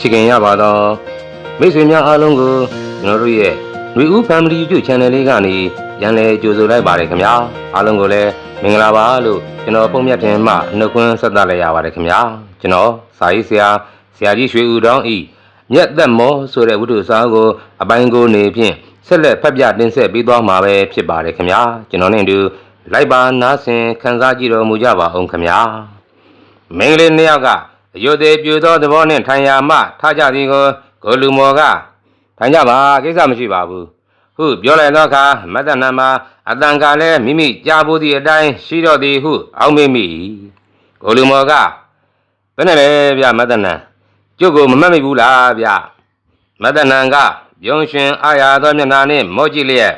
ချစ်ခင်ရပါတော့မိတ်ဆွေများအားလုံးကိုကျွန်တော်တို့ရဲ့ຫນွေဦး Family YouTube Channel လေးကနေပြန်လည်ကြိုဆိုလိုက်ပါတယ်ခင်ဗျာအားလုံးကိုလည်းမင်္ဂလာပါလို့ကျွန်တော်ပုံမြတ်တင်မှနှုတ်ခွန်းဆက်သလိုက်ရပါတယ်ခင်ဗျာကျွန်တော်စာရေးဆရာဆရာကြီးရွှေဦးတောင်းဤမြတ်သက်မောဆိုတဲ့ဝိတုစာကိုအပိုင်းကိုနေဖြင့်ဆက်လက်ဖတ်ပြတင်ဆက်ပေးသွားမှာပဲဖြစ်ပါတယ်ခင်ဗျာကျွန်တော်နဲ့အတူလိုက်ပါနားဆင်ခန်းစားကြည့်တော်မူကြပါအောင်ခင်ဗျာမင်းကလေးနှစ်ယောက်က အယုသေးပြူသောသဘောနှင့်ထိုင်ရာမှထားကြသည်ကိုကိုလူမော်ကထိုင်ကြပါကိစ္စမရှိပါဘူးဟုပြောလိုက်သောအခါမတ္တနာမှာအတန်ကလည်းမိမိကြားဖို့သည့်အတိုင်းရှိတော့သည်ဟုအောက်မေ့မိ၏ကိုလူမော်ကဘယ်နဲ့လဲဗျမတ္တနာကျုပ်ကိုမမှတ်မိဘူးလားဗျမတ္တနာကပြုံးရှင်အာရသောမျက်နှာနှင့်မော့ကြည့်လျက်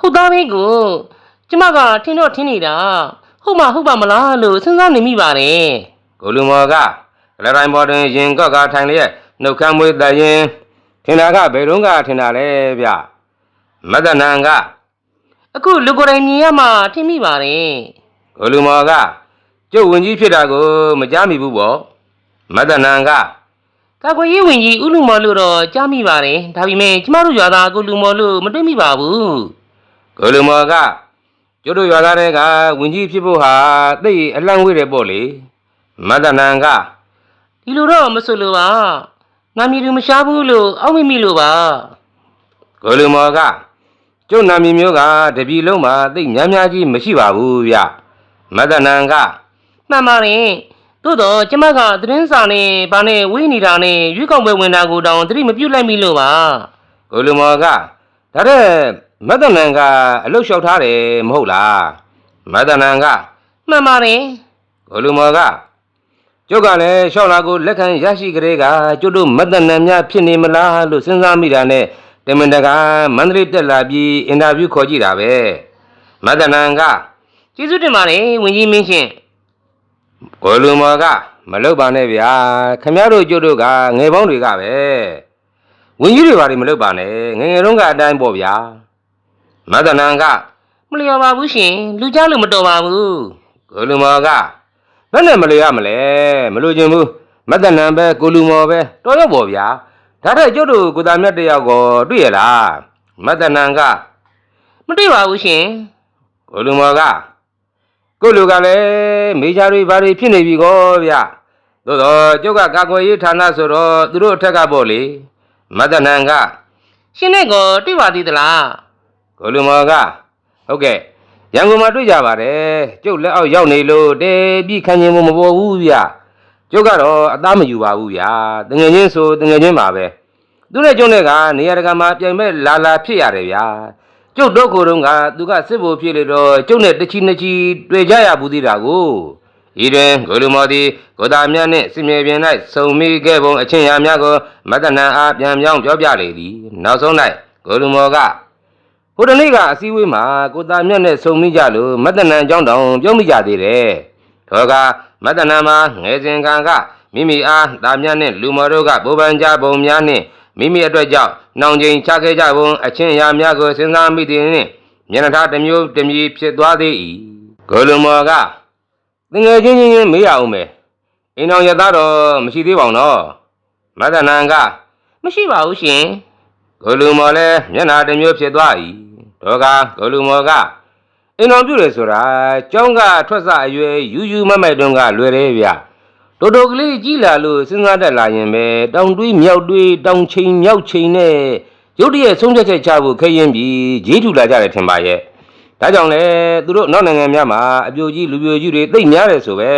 ဟုတ်သားလေးကိုကျမကထင်တော့ထင်နေတာဟုတ်မှဟုတ်ပါမလားလို့စဉ်းစားနေမိပါတယ် ကိုလူမော်ကလရိုင်းဘော်တွင်ရင်ကော့ကထိုင်လျက်နှုတ်ခမ်းမွေးတရင်ထင်တာကဘယ်တော့ကထင်တာလဲဗျမတ္တနံကအခုလူကိုယ်တိုင်မြင်ရမှထင်မိပါတယ်ကိုလူမော်ကကျုပ်ဝင်ကြီးဖြစ်တာကိုမကြားမိဘူးပေါ့မတ္တနံကကာကွယ်ရေးဝင်ကြီးဥလူမော်လို့တော့ကြားမိပါတယ်ဒါပေမဲ့ကျမတို့ရွာသားကိုလူမော်လို့မတွေ့မိပါဘူးကိုလူမော်ကကျုပ်တို့ရွာသားတွေကဝင်ကြီးဖြစ်ဖို့ဟာသိပ်အလန့်ဝေးတယ်ပေါ့လေ မတ္တနံကဒီလိုတော့မဆိုလို့ပါနာမည်သူမရှားဘူးလို့အောက်မိမိလို့ပါကိုလူမော်ကကျုပ်နာမည်မျိုးကတပြီလုံးမှာသိပ်များများကြီးမရှိပါဘူးဗျမတ္တနံကမှန်ပါတယ်သို့တော့ကျမကသတင်းစာနဲ့ဗာနဲ့ဝေးနေတာနဲ့ရွေးကောက်ပွဲဝင်တာကိုတောင်သတိမပြုတ်လိုက်မိလို့ပါကိုလူမော်ကဒါတဲ့မတ္တနံကအလုတ်လျှောက်ထားတယ်မဟုတ်လားမတ္တနံကမှန်ပါတယ်ကိုလူမော်က ကျုပ်ကလည်းလျှောက်လာကိုလက်ခံရရှိကြတဲ့ကကျုပ်တို့မတ္တနံများဖြစ်နေမလားလို့စဉ်းစားမိတာနဲ့တမင်တကာမန္တလေးတက်လာပြီးအင်တာဗျူးခေါ်ကြည့်တာပဲမတ္တနံကကျေးဇူးတင်ပါတယ်ဝင်ကြီးမင်းရှင်ကိုလူမော်ကမလုပ်ပါနဲ့ဗျာခမည်းတော်ကျုပ်တို့ကငယ်ပေါင်းတွေကပဲဝင်ကြီးတွေဘာတွေမလုပ်ပါနဲ့ငယ်ငယ်တုန်းကအတိုင်းပေါ့ဗျာမတ္တနံကမလျော်ပါဘူးရှင်လူကြားလို့မတော်ပါဘူးကိုလူမော်က ဘယ်နဲ့မလို့ရမလဲမလို့ခြင်းဘူးမတ္တနံပဲကိုလူမော်ပဲတော်ရောပေါ့ဗျာဒါတဲ့ကျုပ်တို့ကိုသားမြတ်တယောက်ကိုတွေ့ရလားမတ္တနံကမတွေ့ပါဘူးရှင်ကိုလူမော်ကကိုလူကလည်းမေဂျာတွေဘာတွေဖြစ်နေပြီကောဗျသို့တော့ကျုပ်ကကာကွယ်ရေးဌာနဆိုတော့သူတို့အထက်ကပေါ့လေမတ္တနံကရှင်နဲ့ကိုတွေ့ပါသေးသလားကိုလူမော်ကဟုတ်ကဲ့ ရန်ကုန်မှာတွေ့ကြပါတယ်ကျုပ်လက်အောက်ရောက်နေလို့တဲပြီးခံရင်မပေါ်ဘူးဗျကျုပ်ကတော့အသားမယူပါဘူးဗျာတငယ်ချင်းဆိုတငယ်ချင်းပါပဲသူနဲ့ကျုံနဲ့ကနေရာတကာမှာပြိုင်မဲ့လာလာဖြစ်ရတယ်ဗျာကျုပ်တော့ကိုယ်တော့ကသူကစစ်ဖို့ဖြစ်လေတော့ကျုပ်နဲ့တချီနှစ်ချီတွေ့ကြရဘူးသေးတာကိုဤတွင်ကိုလူမော်သည်ကိုသားမြတ်နှင့်စင်မြေပြင်၌စုံမိခဲ့ပုံအချင်းရာများကိုမတ္တနံအားပြန်ပြောင်းပြောပြလေသည်နောက်ဆုံး၌ကိုလူမော်က ဟိုတနေ့ကအစည်းအဝေးမှာကိုသားမြတ်နဲ့ဆုံမိကြလို့မတ္တနံအကြောင်းတောင်ပြောမိကြသေးတယ်။ထောကမတ္တနံမှာငယ်စဉ်ကံကမိမိအားသားမြတ်နဲ့လူမော်တို့ကဘူပန်ကြပုံများနှင့်မိမိအတွက်ကြောင့်နှောင်ချိန်ချခဲ့ကြပုံအချင်းအရာများကိုစဉ်းစားမိသည်နှင့်မျက်နှာထားတစ်မျိုးတစ်မျိုးဖြစ်သွားသေး၏။ကိုလူမော်ကတငယ်ချင်းချင်းချင်းမေးရအောင်မယ်။အိမ်တော်ရသားတော့မရှိသေးပါဘူးနော်။မတ္တနံကမရှိပါဘူးရှင်ကိုလူမော်လည်းမျက်နှာတစ်မျိုးဖြစ်သွား၏ ဒေါကကိုလူမော်ကအင်တော်ပြုတယ်ဆိုတာကျောင်းကထွက်စအရွယ်ယူယူမမိုက်တုန်းကလွယ်တယ်ဗျတိုးတိုကလေးကြီးလာလို့စဉ်းစားတတ်လာရင်ပဲတောင်တွေးမြောက်တွေးတောင်ချိန်မြောက်ချိန်နဲ့ရုတ်တရက်ဆုံးဖြတ်ချက်ချဖို့ခက်ရင်ပြီးဂျေးထူလာကြတယ်ထင်ပါရဲ့ဒါကြောင့်လေသူတို့နောက်နိုင်ငံများမှာအပြိုကြီးလူပြိုကြီးတွေသိပ်များတယ်ဆိုပဲ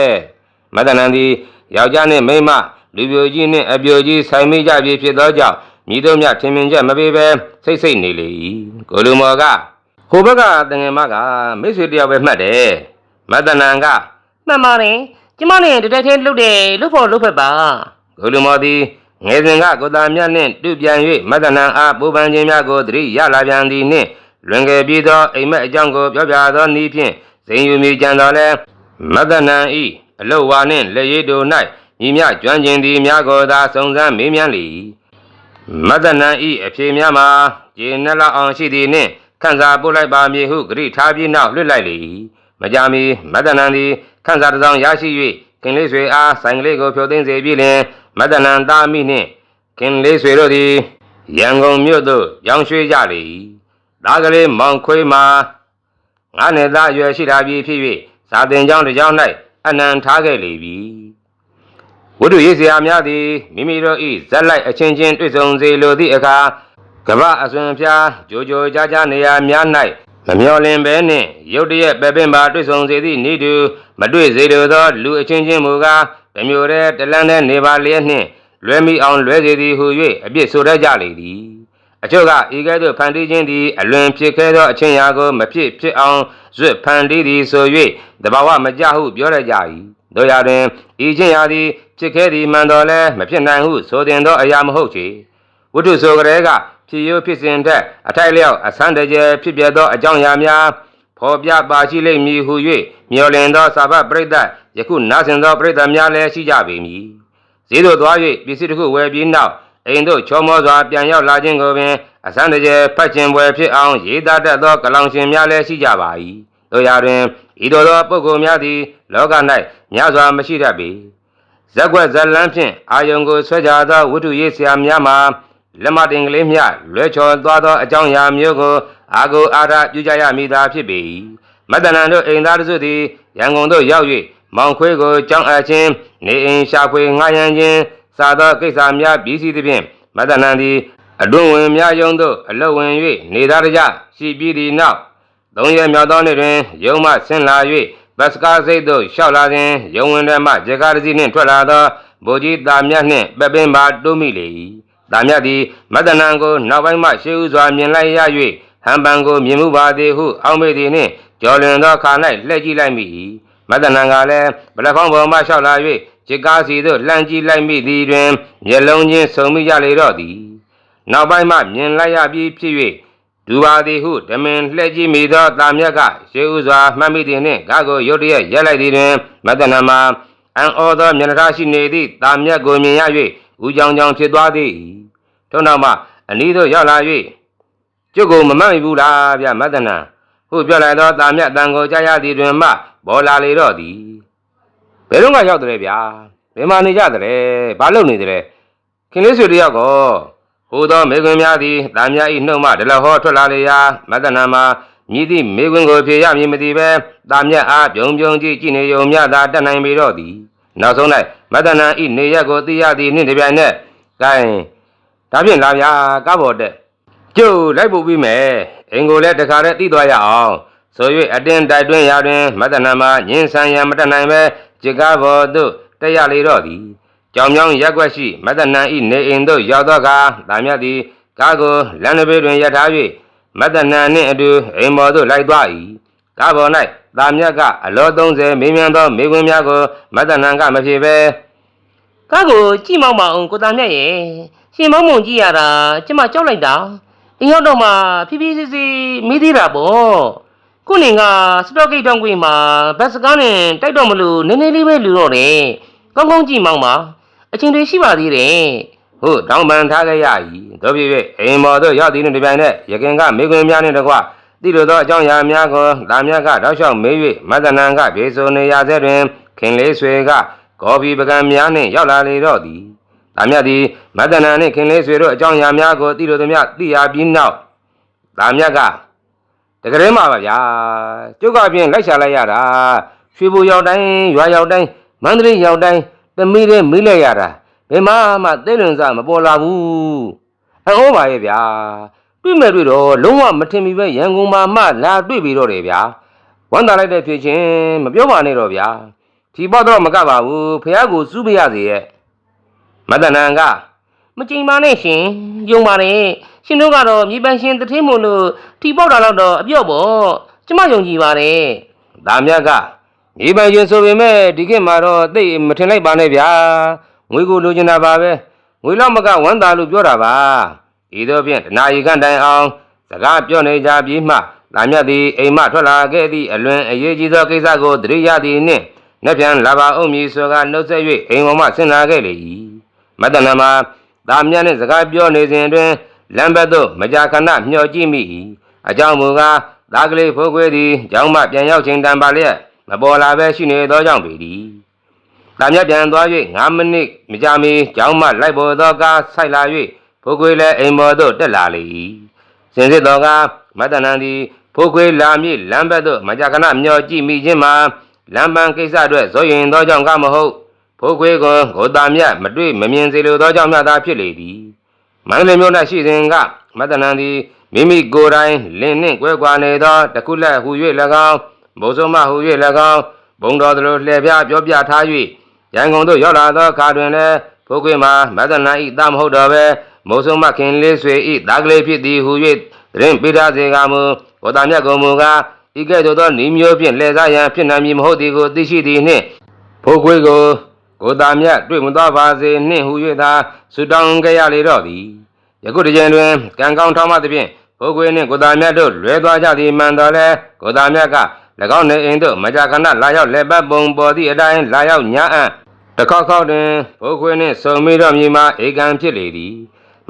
မတ္တနန်ဒီယောက်ျားနဲ့မိန်းမလူပြိုကြီးနဲ့အပြိုကြီးဆိုင်မိကြပြီဖြစ်သောကြောင့် ညီတို့မြထင်မြင်ချက်မပေးပဲစိတ်စိတ်နေလေ၏ကိုလူမော်ကဟိုဘက်ကတငယ်မကမိတ်ဆွေတယောက်ပဲမှတ်တယ်မတ္တနံကမှန်ပါတယ်ကျမနဲ့တတက်သေးလှုပ်တယ်လှုပ်ဖို့လှုပ်ဖက်ပါကိုလူမော်သည်ငယ်စဉ်ကကိုသားမြတ်နှင့်တူပြန်၍မတ္တနံအားပူပန်ခြင်းများကိုသတိရလာပြန်သည်နှင့်လွင်ငယ်ပြီးသောအိမ်မက်အကြောင်းကိုပြောပြသောနည်းဖြင့်ဇင်ယူမိကြံတော်လဲမတ္တနံဤအလုတ်ဝါနှင့်လက်ရည်တို့၌ညီမြကျွမ်းကျင်သည်များကိုသာစုံစမ်းမေးမြန်းလေ၏ မတ္တနံဤအဖြေများမှာကျေနပ်လောက်အောင်ရှိသည်နှင့်ခန်းစားပို့လိုက်ပါမည်ဟုဂရိထားပြီးနောက်လွတ်လိုက်လေ၏မကြမီမတ္တနံသည်ခန်းစားတစ်စောင်းရရှိ၍ခင်လေးဆွေအားဆိုင်ကလေးကိုဖြုတ်သိမ်းစေပြီးလျှင်မတနန်သားမိနှင့်ခင်လေးဆွေတို့သည်ရန်ကုန်မြို့သို့ရောင်းရွှေ့ကြလေ၏သားကလေးမောင်ခွေးမှာငါနဲ့သားအရွယ်ရှိတာပြီဖြစ်၍စာသင်ကျောင်းတစ်ကျောင်း၌အနံထားခဲ့လေပြီ ဝိတုရေးစရာများသည်မိမိတို့၏ဇက်လိုက်အချင်းချင်းတွေ့ဆုံစေလိုသည့်အခါကမ္ဘာအစွန်ဖျားကြိုကြိုကြားကြားနေရာများ၌မမျော်လင်ဘဲနှင့်ရုတ်တရက်ပဲပင်ပါတွေ့ဆုံစေသည့်ဤသူမတွေ့စေလိုသော လူအချင်းချင်းမူကားတစ်မျိုးတည်းတလန်းတည်းနေပါလျက်နှင့်လွဲမိအောင်လွဲစေသည်ဟု၍အပြစ်ဆိုတတ်ကြလေသည်အချို့ကဤကဲ့သို့ဖန်တီးခြင်းသည်အလွန်ဖြစ်ခဲသောအချင်းရာကိုမဖြစ်ဖြစ်အောင်ဇွတ်ဖန်တီးသည်ဆို၍တဘာဝမကြဟုပြောရကြ၏ တို့ရတွင်ဤချင်းရာသည်ဖြစ်ခဲသည်မှန်တော်လဲမဖြစ်နိုင်ဟုဆိုတင်သောအရာမဟုတ်ချေဝတ္ထုဆိုကြတဲ့ကဖြစ်ရိုးဖြစ်စဉ်ထက်အထိုက်လျောက်အဆန်းတကျယ်ဖြစ်ပြသောအကြောင်းအရာများဖော်ပြပါရှိလိမ့်မည်ဟု၍မျှော်လင့်သောစာဘပရိသတ်ယခုနားဆင်သောပရိသတ်များလည်းရှိကြပေမည်ဈေးသို့သွား၍ပစ္စည်းတစ်ခုဝယ်ပြီးနောက်အိမ်သို့ချောမောစွာပြန်ရောက်လာခြင်းကိုပင်အဆန်းတကျယ်ဖတ်ခြင်းပွဲဖြစ်အောင်ရေးသားတတ်သောကလောင်ရှင်များလည်းရှိကြပါ၏တို့ရာတွင် ဤသို့သောပုဂ္ဂိုလ်များသည် လောက၌များစွာမရှိတတ်ပေဇက်ွက်ဇက်လန်းဖြင့်အာယုံကိုဆွဲကြသောဝတ္ထုရေးဆရာများမှာလက်မတင်ကလေးမျှလွဲချော်သွားသောအကြောင်းအရာမျိုးကိုအာကိုအာရပြုကြရမည်သာဖြစ်ပေ၏မတ္တနံတို့အိမ်သားတို့သည်ရန်ကုန်သို့ရောက်၍မောင်ခွေးကိုကြောင်းအပ်ခြင်းနေအိမ်ရှာဖွေငှားရမ်းခြင်းစသောကိစ္စများပြီးစီးသဖြင့်မတ္တနံသည်အတွင်ဝင်များယုံသို့အလုတ်ဝင်၍နေသားတကြရှိပြီးသည့်နောက် သုံးရက်မြောက်သောနေ့တွင်ယုံမှဆင်းလာ၍ဘတ်စကားစိတ်သို့လျှောက်လာခြင်းယုံဝင်ထဲမှဂျကားတစီနှင့်ထွက်လာသောဗိုလ်ကြီးတာမြတ်နှင့်ပပင်းပါတိုးမိလေ၏တာမြတ်သည်မတ္တနံကိုနောက်ပိုင်းမှရှေးဥစွာမြင်လိုက်ရ၍ဟံပန်ကိုမြင်မှုပါသည်ဟုအောက်မေ့သည်နှင့်ကြော်လွင်သောခါ၌လှည့်ကြည့်လိုက်မိ၏မတ္တနံကလည်းဗလက်ဖောင်းပေါ်မှလျှောက်လာ၍ဂျကားစီသို့လှမ်းကြည့်လိုက်မိသည်တွင်မျက်လုံးချင်းစုံမိကြလေတော့သည်နောက်ပိုင်းမှမြင်လိုက်ရပြီးဖြစ်၍ ဒူပါသည်ဟုဓမင်လှည့်ကြည့်မိသောတာမြတ်ကရှေးဥစွာမှတ်မိသည်နှင့်ဂါကိုရုတ်တရက်ရက်လိုက်သည်တွင်မတ္တနံမှာအံ့ဩသောမျက်နှာထားရှိနေသည့်တာမြတ်ကိုမြင်ရ၍ဦးကြောင်ကြောင်ဖြစ်သွားသည်ထို့နောက်မှအနီးသို့ရောက်လာ၍ကျုပ်ကိုမမှတ်မိဘူးလားဗျမတ္တနံဟုပြောလိုက်သောတာမြတ်တန်ကိုကြားရသည်တွင်မှပေါ်လာလေတော့သည်ဘယ်တော့မှရောက်တယ်ဗျာဘယ်မှာနေကြတယ်ဘာလုပ်နေတယ်ခင်လေးဆွေတယောက်ကော ဟိုသောမေကွန်းများသည်တာမြတ်၏နှုတ်မှဒလဟောထွက်လာလေရာမတ္တနံမှာမြည်သည့်မေကွန်းကိုဖြေရမည်မသိပဲတာမြတ်အားပြုံပြုံကြည့်ကြည့်နေုံမြသာတတ်နိုင်ပေတော့သည်နောက်ဆုံး၌မတ္တနံ၏နေရက်ကိုသိရသည်နှင့်တပြိုင်နက် gain ဒါဖြင့်လာဗျာကားပေါ်တက်ကျုပ်လိုက်ပို့ပြီးမယ်အင်ကိုလည်းတခါတည်းသိသွားရအောင်ဆို၍အတင်းတိုက်တွင်းရာတွင်မတ္တနာမှာညင်ဆန်ရန်မတတ်နိုင်ပဲจิကားပေါ်သို့တက်ရလေတော့သည် ကြောင်ကြောင်ရက်ွက်ရှိမတ္တနာဤနေအိမ်သို့ရောက်သောအခါတာမြတ်သည်ကားကိုလမ်းတစ်ပေတွင်ရပ်ထား၍မတ္တနာနှင့်အတူအိမ်ပေါ်သို့လိုက်သွား၏ကားပေါ်၌တာမြတ်ကအလော30မေးမြန်းသောမေခွန်းများကိုမတ္တနာကမဖြေဘဲကားကိုကြည့်မောင်းမအောင်ကိုသားမြတ်ရဲ့ရှင်မောင်းမုံကြည့်ရတာကျမကြောက်လိုက်တာအင်းရောက်တော့မှဖြည်းဖြည်းစစ်စစ်မေးသေးတာပေါ့ခုနင်ကစတော့ဂိတ်တောင်ကွေမှာဘတ်စကားနဲ့တိုက်တော့မလို့နည်းနည်းလေးပဲလူတော့တယ်ကောင်းကောင်းကြည့်မောင်းပါ အချိန်တွေရှိပါသေးတယ်ဟုတ်တောင်းပန်ထားခဲ့ရ၏တို့ဖြစ်၍အိမ်မော်တို့ရောက်သည်နှင့်ဒီပိုင်နဲ့ရခင်ကမေခွင်များနှင့်တကွတိလိုသောအကြောင်းအရာများကိုလာမြတ်ကတောက်လျှောက်မေး၍မတ္တနံကဘေဆိုနေရဆဲတွင်ခင်လေးဆွေကကော်ဖီပကံများနှင့်ရောက်လာလေတော့သည်လာမြတ်သည်မတ္တနံနှင့်ခင်လေးဆွေတို့အကြောင်းအရာများကိုတိလိုသည်များသိရပြီးနောက်လာမြတ်ကတကယ်မှပါဗျာကျုပ်ကပြင်လိုက်ရှာလိုက်ရတာရွှေဘူရောက်တိုင်းရွာရောက်တိုင်းမန္တလေးရောက်တိုင်း သမီးတဲ့မိလိုက်ရတာဘယ်မှမှသိလွန်စားမပေါ်လာဘူးအဟောပါရဲ့ဗျာတွေ့မဲ့တွေ့တော့လုံးဝမထင်မိပဲရန်ကုန်မှာမှလာတွေ့ပြီးတော့တယ်ဗျာဝမ်းသာလိုက်တဲ့ဖြစ်ချင်းမပြောပါနဲ့တော့ဗျာဒီပေါ့တော့မကပါဘူးဖះကိုစူးပြရစေရဲ့မတ္တနံကမကြိမ်ပါနဲ့ရှင်ယုံပါနဲ့ရှင်တို့ကတော့မြေပန်းရှင်တထင်းမို့လို့ထီပေါက်တာတော့တော့အပြော့ပေါ့ကျမယုံကြည်ပါတယ်ဒါမြတ်က မြေပန်ရင်ဆိုပေမဲ့ဒီခေတ်မှာတော့သိပ်မထင်လိုက်ပါနဲ့ဗျာငွေကိုလိုချင်တာပါပဲငွေလောက်မကဝမ်းသာလို့ပြောတာပါဤသို့ဖြင့်တနာရီခန့်တိုင်အောင်စကားပြောနေကြပြီးမှလာမြတ်သည်အိမ်မှထွက်လာခဲ့သည့်အလွန်အရေးကြီးသောကိစ္စကိုသတိရသည်နှင့်နှစ်ပြန်လာပါအောင်မည်ဆိုကနှုတ်ဆက်၍အိမ်ပေါ်မှဆင်းလာခဲ့လေ၏မတ္တနမှာတာမြတ်နှင့်စကားပြောနေစဉ်အတွင်းလမ်းဘက်သို့မကြာခဏမျှော်ကြည့်မိ၏အကြောင်းမူကားသားကလေးဖိုးခွေးသည်ကျောင်းမှပြန်ရောက်ချိန်တန်ပါလျက် မပေါ်လာပဲရှိနေသောကြောင့်ပေသည်တာမြတ်ပြန်သွား၍9မိနစ်မကြာမီကျောင်းမှလိုက်ပေါ်သောကားဆိုင်လာ၍ဖိုးခွေလည်းအိမ်ပေါ်သို့တက်လာလေ၏စင်စစ်တော်ကမတ္တနံသည်ဖိုးခွေလာမည့်လမ်းဘက်သို့မကြာခဏမျောကြည့်မိခြင်းမှာလမ်းပန်းကိစ္စအတွက်ဇောရင်သောကြောင့်ကမဟုတ်ဖိုးခွေကိုဂေါတာမြတ်မတွေ့မမြင်စေလိုသောကြောင့်မျှသာဖြစ်လေသည်မန္တလေးမြို့၌ရှိစဉ်ကမတ္တနံသည်မိမိကိုယ်တိုင်လင်းနှင့်ကွဲကွာနေသောတခုလက်ဟူ၍၎င်း ဘုံဆုံးမဟူ၍၎င်းဘုံတော်တို့လှည့်ပြပြောပြထား၍ရန်ကုန်သို့ရောက်လာသောအခါတွင်လည်းဖိုးခွေမှာမတ္တနံဤတာမဟုတ်တော့ဘဲမိုးဆုံးမခင်လေးဆွေဤတာကလေးဖြစ်သည်ဟူ၍သတင်းပေးထားစေကမူဂေါတာမြတ်ကုံမူကားဤကဲ့သို့သောဤမျိုးဖြင့်လှည့်စားရန်ဖြစ်နိုင်မည်မဟုတ်သည်ကိုသိရှိသည်နှင့်ဖိုးခွေးကိုကိုတာမြတ်တွေ့မသွားပါစေနှင့်ဟူ၍သာဆုတောင်းကြရလေတော့သည်ယခုတစ်ချိန်တွင်ကံကောင်းထောင်းမသဖြင့်ဖိုးခွေးနှင့်ကိုတာမြတ်တို့လွဲသွားကြသည်မှန်တော်လဲကိုတာမြတ်က၎ င်းနေအိမ်သို့မကြာခဏလာရောက်လက်ပတ်ပုံပေါ်သည့်အတိုင်းလာရောက်ညာအံ့တစ်ခေါက်ခေါက်တွင်ဖိုးခွေးနှင့်ဆုံမိတော့မြည်မှာဧကံဖြစ်လေသည်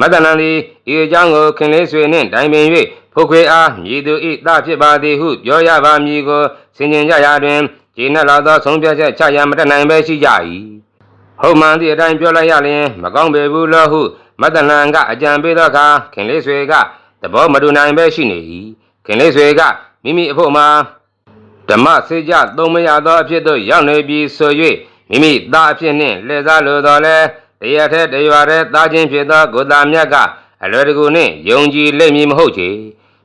မတ္တနံသည်ဤအကြောင်းကိုခင်လေးဆွေနှင့်တိုင်ပင်၍ဖိုးခွေးအားမြည်သူဤသဖြစ်ပါသည်ဟုပြောရပါမည်ကိုဆင်ခြင်ကြရာတွင်ကျေနပ်လာသောဆုံးဖြတ်ချက်ချရမတတ်နိုင်ပဲရှိကြ၏ဟုတ်မှန်သည့်အတိုင်းပြောလိုက်ရလျင်မကောင်းပေဘူးလို့ဟုမတ္တလန်ကအကြံပေးသောအခါခင်လေးဆွေကသဘောမတူနိုင်ပဲရှိနေ၏ခင်လေးဆွေကမိမိအဖို့မှာ ဓမ္မစေကြသုံးမရသောအဖြစ်သို့ရောက်နေပြီးဆို၍မိမိသားအဖြစ်နှင့်လှည့်စားလိုတော်လဲတရားထက်တရွာတဲ့သားချင်းဖြစ်သောကိုတာမြတ်ကအလွယ်တကူနှင့်ယုံကြည်လိမ့်မည်မဟုတ်ချေ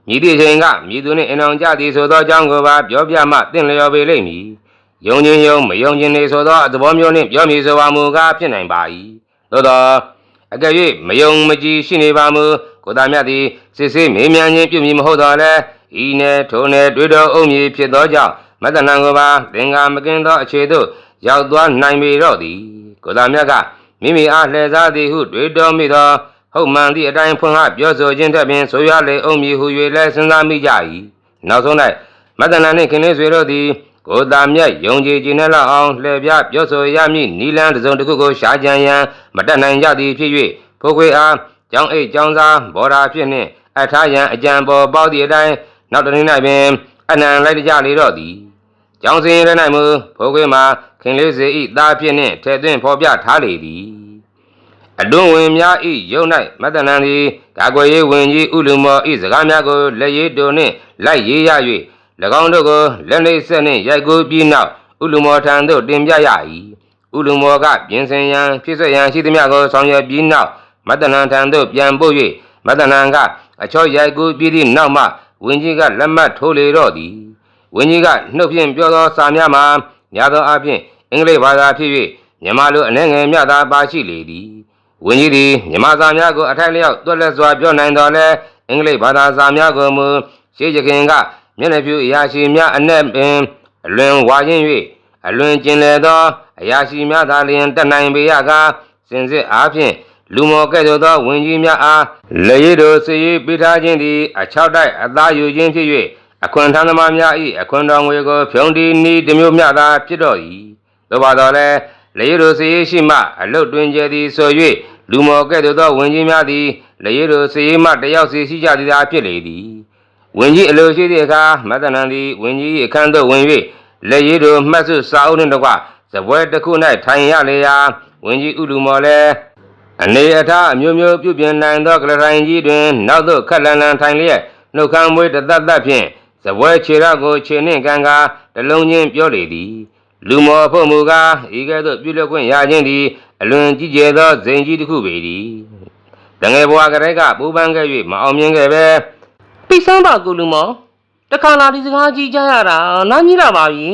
မြည်သည့်ချိန်ကမြည်သူနှင့်အနောင်ကြသည်ဆိုသောအကြောင်းကိုပါပြောပြမှတင့်လျော်ပေလိမ့်မည်။ယုံခြင်းယုံမယုံခြင်းနေဆိုသောသဘောမျိုးနှင့်ပြောမည်ဆိုပါမူကားဖြစ်နိုင်ပါ၏။သို့သောအကယ်၍မယုံမကြည်ရှိနေပါမူကိုယ်သားမြတ်သည်စစ်စစ်မေးမြန်းခြင်းပြုမည်မဟုတ်တော့လဲ ဤနယ်ထိုနယ်တွေ့တော်အုံမည်ဖြစ်သောကြောင့်မတ္တနံကိုပါသင်္ကာမကင်းသောအခြေသို့ရောက်သွားနိုင်ပေတော့သည်ကိုယ်သားမြတ်ကမိမိအားလှည့်စားသည်ဟုတွေ့တော်မိသောဟုတ်မှန်သည့်အတိုင်းဖွင့်ဟပြောဆိုခြင်းထက်ပင်ဆိုရလေအောင်မည်ဟု၍လည်းစဉ်းစားမိကြ၏နောက်ဆုံး၌မတ္တနာနှင့်ခင်လေးဆွေတို့သည်ကိုယ်တာမြတ်ယုံကြည်ခြင်းနဲ့လောက်အောင်လှည့်ပြပြောဆိုရမည်နီလန်းတစ်စုံတစ်ခုကိုရှာကြံရန်မတတ်နိုင်ကြသည်ဖြစ်၍ဖိုးခွေအားကျောင်းအိတ်ကျောင်းသားဘော်ဓာဖြစ်နှင့်အထားရန်အကြံပေါ်ပေါသည့်အတိုင်း နောက်တနေ့၌ပင်အနံလိုက်ကြလေတော့သည်ကျောင်းစင်ရ၌မူဖိုးခွေမှာခင်လေးစေဤသားဖြစ်နှင့်ထဲသွင်းဖော်ပြထားလေသည်အတွင်းဝင်များဤယုံ၌မတ္တနံသည်ကာကွယ်ရေးဝင်ကြီးဥလူမောဤစကားများကိုလက်ရည်တုံနှင့်လိုက်ရေးရ၍၎င်းတို့ကိုလက်နှိပ်ဆက်နှင့်ရိုက်ကူးပြီးနောက်ဥလူမောထံသို့တင်ပြရ၏ဥလူမောကပြင်ဆင်ရန်ဖြစ်ဆက်ရန်ရှိသမျှကိုဆောင်ရွက်ပြီးနောက်မတ္တနံထံသို့ပြန်ပို့၍မတ္တနံကအချောရိုက်ကူးပြီးသည့်နောက်မှ ဝင်ကြီးကလက်မှတ်ထိုးလေတော့သည်ဝင်ကြီးကနှုတ်ဖြင့်ပြောသောစာများမှာညာသောအဖြစ်အင်္ဂလိပ်ဘာသာဖြစ်၍မြန်မာလိုအနှဲငယ်မြတာပါရှိလေသည်ဝင်းကြီးသည်မြမစာများကိုအထိုက်လျောက်တွက်လက်စွာပြောနိုင်တော်လဲအင်္ဂလိပ်ဘာသာစာများကိုမူရှေးကြခင်ကမျက်နှာပြူအရာရှိများအနက်ပင်အလွန်ဝါရင်၍အလွန်ကျင်လည်သောအရာရှိများသာလျှင်တတ်နိုင်ပေရကားစင်စစ်အားဖြင့် လူမော်ကဲ့သို့သောဝင်းကြီးများအားလက်ရည်တို့စည်ရည်ပေးထားခြင်းသည်အချောက်တိုက်အသားယူခြင်းဖြစ်၍အခွန်ထမ်းသမားများ၏အခွန်တော်ငွေကိုဖြုံတီနီးတစ်မျိုးမျှသာဖြစ်တော့၏သို့ပါတော့လဲလေရတို့စေရှိမှအလုတ်တွင်ကျဲသည်ဆို၍လူမော်ကဲ့သို့သောဝင်ကြီးများသည်လေရတို့စေမှတယောက်စီရှိကြသည်သာဖြစ်လေသည်ဝင်ကြီးအလိုရှိသည့်အခါမတ္တနံသည်ဝင်ကြီးအခန်းသို့ဝင်၍လေရတို့မှတ်စုစာအုပ်နှင့်တကွဇပွဲတစ်ခု၌ထိုင်ရလေရာဝင်ကြီးဥလူမော်လည်း အနေအထားအမျိုးမျိုးပြုပြင်နိုင်သောကလထိုင်ကြီးတွင်နောက်သို့ခက်လန်လန်ထိုင်လျက်နှုတ်ခမ်းမွေးတသက်သက်ဖြင့်ဇပွဲခြေရကိုခြေနှင့်ကံကာတလုံးချင်းပြောလေသည်လူမော်ဖို့မူကားဤကဲ့သို့ပြုလုပ်ခွင့်ရခြင်းသည်အလွန်ကြီးကျယ်သောဇိမ်ကြီးတစ်ခုပေသည်တငယ်ဘဝကလေးကပူပန်းခဲ့၍မအောင်မြင်ခဲ့ပဲပိစမ်းပါကိုလူမောတခါလာဒီစကားကြီးကြရတာနားကြီးလာပါပြီ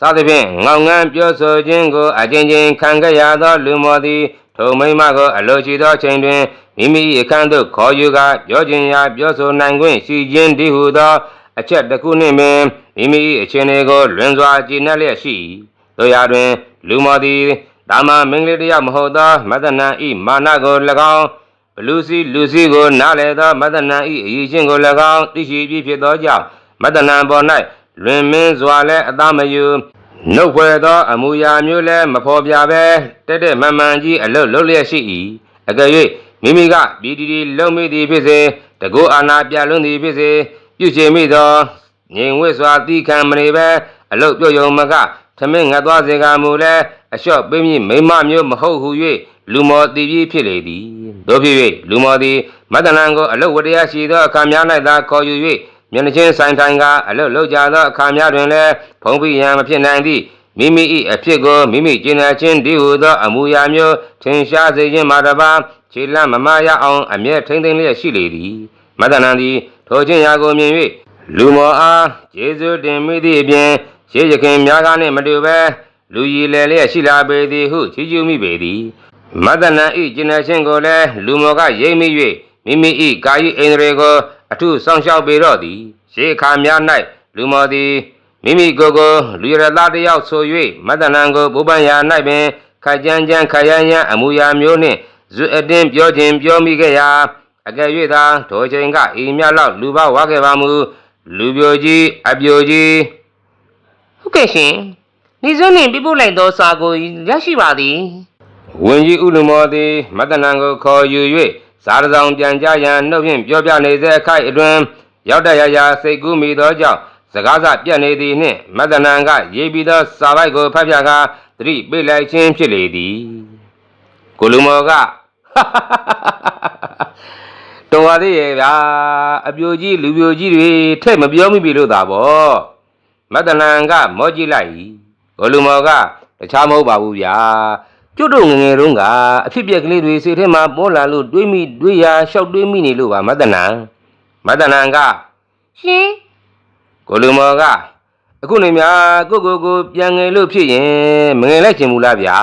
စသဖြင့်ငောင်ငန်းပြောဆိုခြင်းကိုအချင်းချင်းခံခဲ့ရသောလူမော်သည် ထိုမိမကိုအလိုရှိသောချိန်တွင်မိမိ၏အခန်းသို့ခေါ်ယူကာပြောခြင်းရာပြောဆိုနိုင်ခွင့်ရှိခြင်းတည်းဟုသော အချက်တစ်ခုနှင့်ပင်မိမိ၏အခြေအနေကိုလွင်စွာကြည်နပ်လျက်ရှိ၏တို့ရာတွင် လူမော်သည်ဒါမှမင်းကလေးတစ်ယောက်မဟုတ်သောမတ္တနံဤမာနကို၎င်းဘလူစီလူစီကိုနားလေသောမတ္တနံဤအရေးချင်းကို၎င်းသိရှိပြီးဖြစ်သောကြောင့်မတ္တနံပေါ်၌လွင်မင်းစွာလည်းအသားမယူ နှုတ်ဖွယ်သောအမူအရာမျိုးလည်းမဖော်ပြဘဲတက်တဲ့မန်မှန်ကြီးအလုတ်လုပ်လျက်ရှိ၏အကယ်၍မိမိကပြည်တီတီလုံမိသည်ဖြစ်စေတကောအာနာပြလွန်းသည်ဖြစ်စေပြုချေမိသောငြိမ်ဝှက်စွာသီခံမနေပဲအလုတ်ပြုတ်ယုံမကသမင်းငတ်သွားစေကမူလဲအလျှော့ပေးမည်မိမမျိုးမဟုတ်ဟု၍လူမော်တည်ပြီးဖြစ်လေသည်တို့ဖြစ်၍လူမော်သည်မတ္တနံကိုအလုတ်ဝတ္တရားရှိသောအခါများ၌သာခေါ်ယူ၍ မျက်နှာချင်းဆိုင်ထိုင်ကအလုတ်လောက်ကြသောအခါများတွင်လည်းဖုံးပြီးရန်မဖြစ်နိုင်သည့်မိမိ၏အဖြစ်ကိုမိမိကျင့်နာခြင်းတည်းဟူသောအမူအရာမျိုးထင်ရှားစေခြင်းမှာတပါခြေလမ်းမမရအောင်အမျက်ထိမ့်သိမ့်လျက်ရှိလေသည်မတ္တနံသည်ထိုခြင်းရာကိုမြင်၍လူမော်အားယေရှုတင်မိသည့်အပြင်ရှေးရခင်များကားနှင့်မတူဘဲလူရည်လေလျက်ရှိလာပေသည်ဟုချီးကျူးမိပေသည်မတ္တနံ၏ကျင့်နာခြင်းကိုလည်းလူမော်ကရိပ်မိ၍မိမိ၏ကာယိအိန္ဒြေကို အထုဆောင်ရှောက်ပေတော့သည်ရှေးအခါများ၌လူမော်သည်မိမိကိုယ်ကိုလူရသားတစ်ယောက်ဆို၍မတ္တနံကိုဘုပ္ပံရာ၌ပင်ခကြမ်းကြမ်းခရမ်းရမ်းအမူအရာမျိုးနှင့်ဇွတ်အတင်းပြောခြင်းပြောမိခဲ့ရာအကယ်၍သာထိုချိန်ကဤမြတ်လောက်လူပဝါခဲ့ပါမူလူပြိုကြီးအပြိုကြီးဟုတ်ကဲ့ရှင်နေစွန်းနှင့်ပြပို့လိုက်သောစာကိုရရှိပါသည်ဝင်းကြီးဥလူမောသည်မတ္တနံကိုခေါ်ယူ၍ စားတစောင်ပြန်ကြရန်နှုတ်ဖြင့်ပြောပြနေစေအခိုက်အတွင်ရောက်တရရာစိတ်ကူးမိသောကြောင့်စကားစပြတ်နေသည်နှင့်မတ္တနံကရေးပြီးသောစာပိုက်ကိုဖတ်ပြကာသတိပေးလိုက်ခြင်းဖြစ်လေသည်ကိုလူမောကတော်ပါသေးရဲ့ဗျာအပြိုကြီးလူပြိုကြီးတွေထက်မပြောမိပြီလို့သာဗောမတ္တနံကမောကြည့်လိုက်၏ကိုလူမောကတခြားမဟုတ်ပါဘူးဗျာ ကျွတ်တို့ငယ်ငယ်တုန်းကအဖြစ်ပြက်ကလေးတွေစိတ်ထဲမှာပေါ်လာလို့တွေးမိတွေးရာရှောက်တွေးမိနေလို့ပါမတ္တနာမတ္တနာကရှင်ကိုလူမော်ကအခုနေများကိုကိုကိုပြန်ငယ်လို့ဖြစ်ရင်မငယ်လိုက်ချင်ဘူးလားဗျာ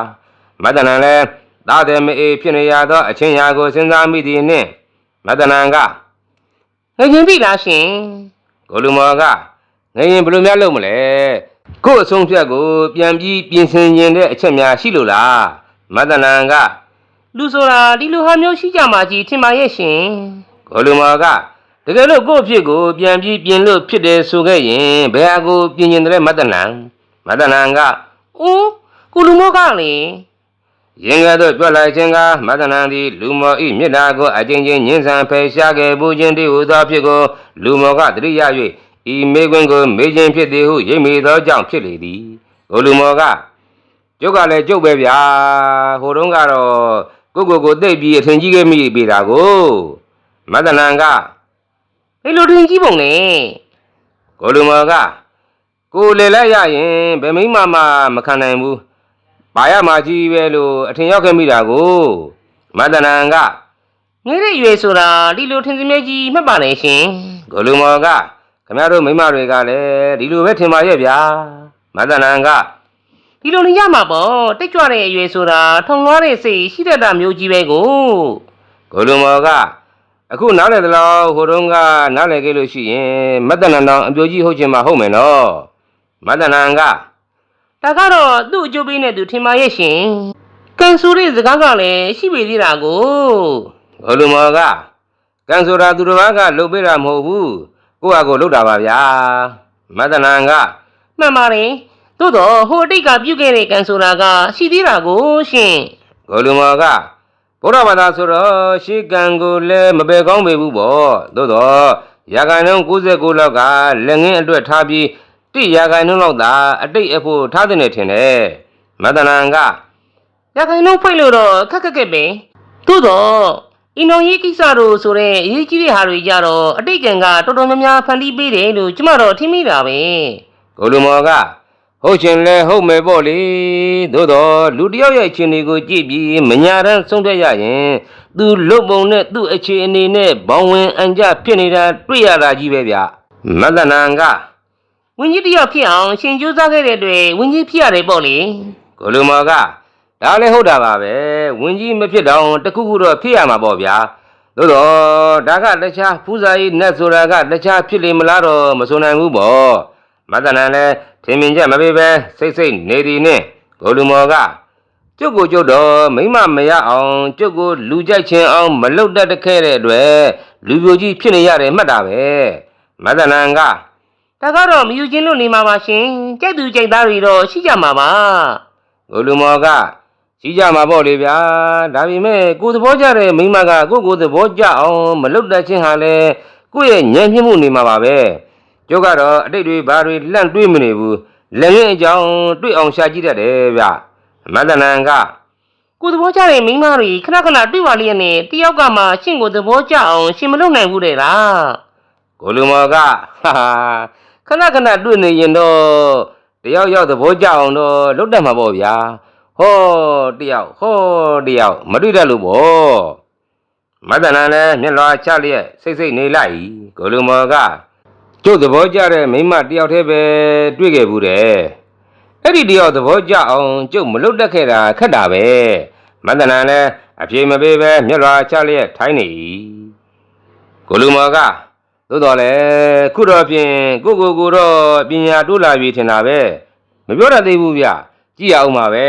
မတ္တနာလည်းသားတယ်မအေးဖြစ်နေရသောအချင်းရာကိုစဉ်းစားမိသည်နှင့်မတ္တနာကငယ်ချင်းပြီလားရှင်ကိုလူမော်ကငယ်ရင်ဘယ်လိုများလုပ်မလဲ ကို့အဆုံးဖြတ်ကို ပြန်ပြီးပြင်ဆင်ခြင်းတဲ့အချက်များရှိလို့လားမတ္တနာကလူဆိုတာဒီလိုဟာမျိုးရှိကြမှာကြီးထင်ပါရဲ့ရှင်ကိုလူမော်ကတကယ်လို့ကိုယ့်အဖြစ်ကို ပြန်ပြီးပြင်လို့ဖြစ်တယ်ဆိုခဲ့ရင်ဘယ်ဟာကိုပြင်ရင်တဲ့မတ္တနံမတ္တနံကဦးကုလူမောကလေရင်ကဲ့သို့ပြောလိုက်ခြင်းကမတ္တနံသည်လူမော်ဤမေတ္တာကိုအချင်းချင်းညှင်းဆန်ဖယ်ရှားခဲ့ပူခြင်းတည်းဟူသောဖြစ်ကိုလူမော်ကတတိယ၍ ဤမေကွင်းကိုမေးခြင်းဖြစ်သည်ဟုရိပ်မိသောကြောင့်ဖြစ်လေသည်ကိုလူမော်ကကျုပ်ကလည်းကျုပ်ပဲဗျာဟိုတုန်းကတော့ကိုကိုကိုသိပ်ပြီးအထင်ကြီးခဲ့မိပေတာကိုမတ္တနံကဘယ်လိုထင်ကြီးပုံလဲကိုလူမော်ကကိုလေလိုက်ရရင်ဘယ်မိမမှမခံနိုင်ဘူး။ပါရမကြီးပဲလို့အထင်ရောက်ခဲ့မိတာကိုမတ္တနံကငယ်တဲ့ရွယ်ဆိုတာဒီလိုထင်စမြဲကြီးမှတ်ပါနဲ့ရှင်ကိုလူမော်က ခမရတို့မိမတွေကလည်းဒီလိုပဲထင်ပါရဲ့ဗျာ။မတ္တနံကဒီလိုနေကြမှာပေါ့တိတ်ကြွတဲ့အရွယ်ဆိုတာထုံလွားတဲ့စိတ်ရှိတတ်တာမျိုးကြီးပဲကိုကိုလူမော်ကအခုနားလည်သလားဟိုတုန်းကနားလည်ခဲ့လို့ရှိရင်မတ္တနံတော်အပြိုကြီးဟုတ်ချင်မှဟုတ်မယ်နော်။မတ္တနံကဒါကတော့သူ့အကျိုးပေးနေသူထင်ပါရဲ့ရှင်ကန်ဆူတဲ့စကားကလည်းရှိပေသေးတာကိုဘလူမော်ကကန်ဆိုတာသူတစ်ပါးကလှုပ်ပေးတာမဟုတ်ဘူး ကိုယ့်ဟာကိုယ်လှုပ်တာပါဗျာမတ္တနာကမှန်ပါတယ်သို့တော့ဟိုအတိတ်ကပြုတ်ခဲ့တဲ့ကန်ဆိုတာကရှိသေးတာကိုရှင်ဘလူမော်ကဘုရားဘာသာဆိုတော့ရှေးကံကိုလည်းမပယ်ကောင်းပေဘူးပေါ့သို့တော့ရာဂိုင်နှုန်း69လောက်ကလက်ငင်းအတွက်ထားပြီးတိရာဂိုင်နှုန်းလောက်သာအတိတ်အဖို့ထားတဲ့နေထင်တယ်မတ္တနာကရခိုင်နှုန်းဖိတ်လို့တော့ခက်ခက်ခက်ပဲသို့တော့ အင်းတော်ရေးကိစ္စတို့ဆိုတဲ့အရေးကြီးတဲ့ဟာတွေကြတော့အတိတ်ကံကတော်တော်များများဖန်တီးပေးတယ်လို့ကျမတော့ထင်မိတာပဲကိုလူမော်ကဟုတ်ချင်လဲဟုတ်မယ်ပေါ့လေသို့တော့လူတစ်ယောက်ရဲ့အခြေအနေကိုကြည့်ပြီးမညာတမ်းဆုံးဖြတ်ရရင်သူလွတ်ပုံနဲ့သူ့အခြေအနေနဲ့ဘောင်ဝင်အန်ကြဖြစ်နေတာတွေ့ရတာကြီးပဲဗျမတ္တနံကဝင်းကြီးတစ်ယောက်ဖြစ်အောင်ရှင်ကြိုးစားခဲ့တဲ့အတွက်ဝင်းကြီးဖြစ်ရတယ်ပေါ့လေကိုလူမော်က ဒါလည်းဟုတ်တာပါပဲဝင်းကြီးမဖြစ်တော့တစ်ခုခုတော့ဖြစ်ရမှာပေါ့ဗျာသို့တော့ဒါကတခြားဖူးစာရေးနတ်ဆိုတာကတခြားဖြစ်လိမ့်မလားတော့မဆိုနိုင်ဘူးပေါ့မတ္တနံလည်းထင်မြင်ချက်မပေးပဲစိတ်စိတ်နေသည်နဲ့ကိုလူမော်ကကျုပ်ကိုကျုပ်တော့မိမမရအောင်ကျုပ်ကိုလူကြိုက်ခြင်းအောင်မလုတ်တတ်တဲ့ခဲ့တဲ့အတွက်လူပြိုကြီးဖြစ်နေရတယ်မှတ်တာပဲမဒနန်ကဒါကတော့မယူချင်းလို့နေမှာပါရှင်ကြိုက်သူကြိုက်သားတွေတော့ရှိကြမှာပါကိုလူမော်က ကြီးကြမှာပေါ့လေဗျာဒါပေမဲ့ကိုယ်သဘောကျတဲ့မိမကကိုယ့်ကိုယ်သဘောကျအောင်မလုတ်တတ်ခြင်းဟာလေကိုယ့်ရဲ့ဉာဏ်ပြည့်မှုနေမှာပါပဲကျုပ်ကတော့အတိတ်တွေဘာတွေလန့်တွေးမနေဘူးလက်ငင်းအကြောင်းတွေးအောင်ရှာကြည့်တတ်တယ်ဗျမတနန်ကကိုသဘောကျတဲ့မိန်းမတွေခဏခဏတွေ့ပါလိမ့်နဲ့တယောက်ကမှရှင့်ကိုသဘောကျအောင်ရှင်မလုပ်နိုင်ဘူးတဲ့လားကိုလူမော်ကဟာဟာခဏခဏတွေ့နေရင်တော့တယောက်ယောက်သဘောကျအောင်တော့လုပ်တတ်မှာပေါ့ဗျာ ဟောတယောက်ဟောတယောက်မတွေ့တတ်လို့ပေါ့မတနန်လည်းမျက်လွှာချလျက်စိတ်စိတ်နေလိုက်ကိုလူမော်ကကျုပ်သဘောကျတဲ့မိန်းမတယောက်တည်းပဲတွေ့ခဲ့ဘူးတဲ့အဲ့ဒီတယောက်သဘောကျအောင်ကျုပ်မလုပ်တတ်ခဲ့တာခက်တာပဲမတနန်လည်းအပြေမပေးပဲမျက်လွှာချလျက်ထိုင်းနေကိုလူမော်ကသို့တော်လည်းခုတော့ဖြင့်ကိုကိုကိုတော့ပညာတိုးလာပြီထင်တာပဲမပြောတတ်သေးဘူးဗျ ကြည့်ရအောင်ပါပဲ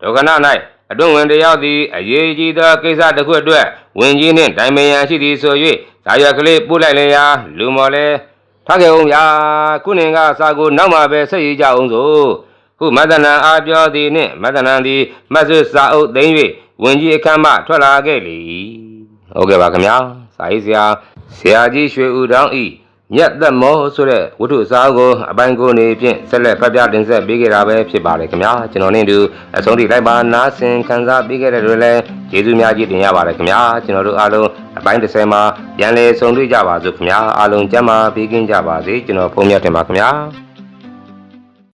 ဒုက္ခနာ၌အတွင်းဝင်တယောက်သည်အရေးကြီးသောကိစ္စတစ်ခုအတွက်ဝင်ကြီးနှင့်တိုင်ပင်ရန်ရှိသည်ဆို၍ဇာရွက်ကလေးပို့လိုက်လေရာလူမော်လဲထားခဲ့အောင်ဗျာခုနှင်ကစာကိုနောက်မှပဲဆက်ရကြအောင်စို့ခုမတနာအားပြောသည်နှင့်မတနာသည်မတ်ဆွစာအုပ်သိမ်း၍ဝင်ကြီးအခမ်းမှထွက်လာခဲ့လေဟုတ်ကဲ့ပါခင်ဗျာစာရေးဆရာဆရာကြီးရွှေဦးတောင်းဤ မြတ်သက်မောဆိုတဲ့ဝတ္ထုစာအုပ်ကိုအပိုင်းကိုနေဖြင့်ဆက်လက်ဖတ်ပြတင်ဆက်ပေးခဲ့တာပဲဖြစ်ပါတယ်ခင်ဗျာကျွန်တော်နဲ့အတူအဆုံးထိလိုက်ပါနားဆင်ခံစားပေးခဲ့တဲ့တွေလည်းကျေးဇူးများကြီးတင်ရပါတယ်ခင်ဗျာကျွန်တော်တို့အားလုံးအပိုင်း30မှာပြန်လည်ဆုံတွေ့ကြပါစို့ခင်ဗျာအားလုံးကျမ်းမာပေးကင်းကြပါစေကျွန်တော်ဖုန်းမြတ်တင်ပါခင်ဗျာ